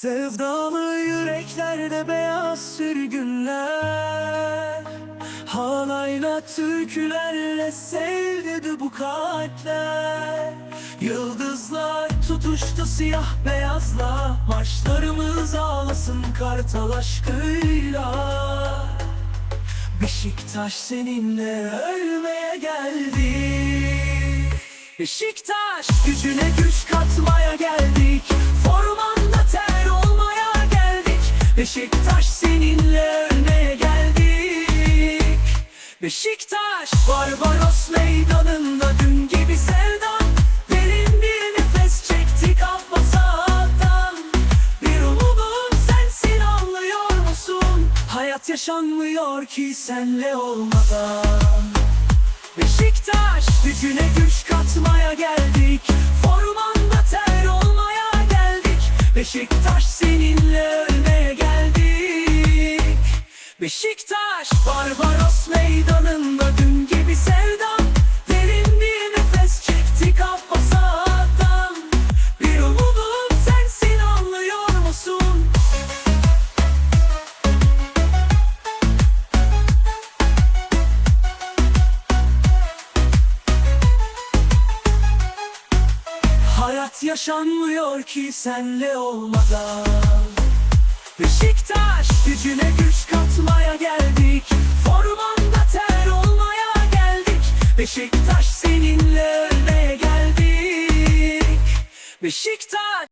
Sevdalı yüreklerde beyaz sürgünler Halayla türkülerle sevdirdi bu kalpler. Yıldızlar tutuştu siyah beyazla Marşlarımız ağlasın kartal aşkıyla. Beşiktaş seninle ölmeye geldik Beşiktaş gücüne güç katmaya geldik. Geldik Beşiktaş seninle ölmeye geldik. Beşiktaş Barbaros meydanında dün gibi sevdan. Derin bir nefes çektik Ağa'dan Bir umudum sensin anlıyor musun? Hayat yaşanmıyor ki senle olmadan. Beşiktaş gücüne güç katmaya geldik. Formanda ter olmaya geldik. Beşiktaş Beşiktaş. Barbaros meydanında dün gibi sevdan Derin bir nefes çektik Abbas Bir umudum sensin anlıyor musun? Hayat yaşanmıyor ki senle olmadan. Beşiktaş gücüne Beşiktaş seninle ölmeye geldik. Beşiktaş